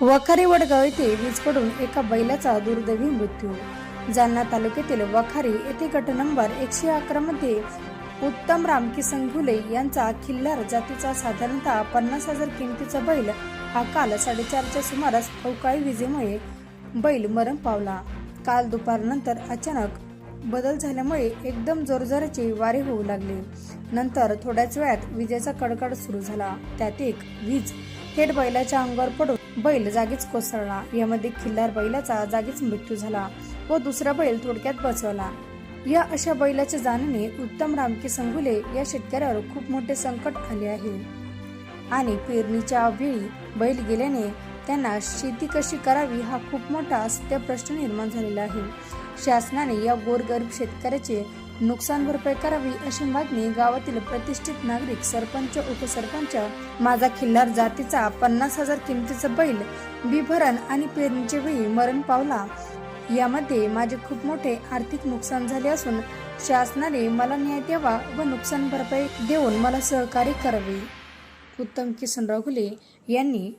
वखारी वडगाव येथे वीज पडून एका बैलाचा दुर्दैवी मृत्यू. जालना तालुक्यातील वखारी येथे गट नंबर एकशे अकरा मध्ये उत्तम रामकी संघुले यांचा खिल्लार जातीचा साधारणतः पन्नास हजार किमतीचा बैल हा काल साडेचारच्या सुमारास अवकाळी विजेमुळे बैल मरण पावला. काल दुपारनंतर अचानक बदल झाल्यामुळे एकदम जोरजोराचे वारे होऊ लागले. नंतर थोड्याच वेळात विजेचा कडकड सुरू झाला. त्यात एक वीज थेट बैलाच्या अंगावर पडून बैल जागीच कोसळला. यामध्ये खिल्लार बैलाचा जागीच मृत्यू झाला व दुसरा बैल थोडक्यात बचवला. या अशा बैलाच्या जाण्याने उत्तम रामकी संगुले या शेतकऱ्यावर खूप मोठे संकट आले आहे. आणि पेरणीच्या वेळी बैल गेल्याने त्यांना शेती कशी करावी हा खूप मोठा सत्य प्रश्न निर्माण झालेला आहे. शासनाने या गोरगरीब शेतकऱ्याचे नुकसान भरपाई करावी अशी मागणी गावातील प्रतिष्ठित नागरिक सरपंच उपसरपंच माझा खिल्लार जातीचा पन्नास हजार किमतीचा बैल बिभरण आणि पेरणीच्या वेळी मरण पावला. यामध्ये माझे खूप मोठे आर्थिक नुकसान झाले असून शासनाने मला न्याय द्यावा व नुकसान भरपाई देऊन मला सहकार्य करावे. उत्तम किसन राहुले यांनी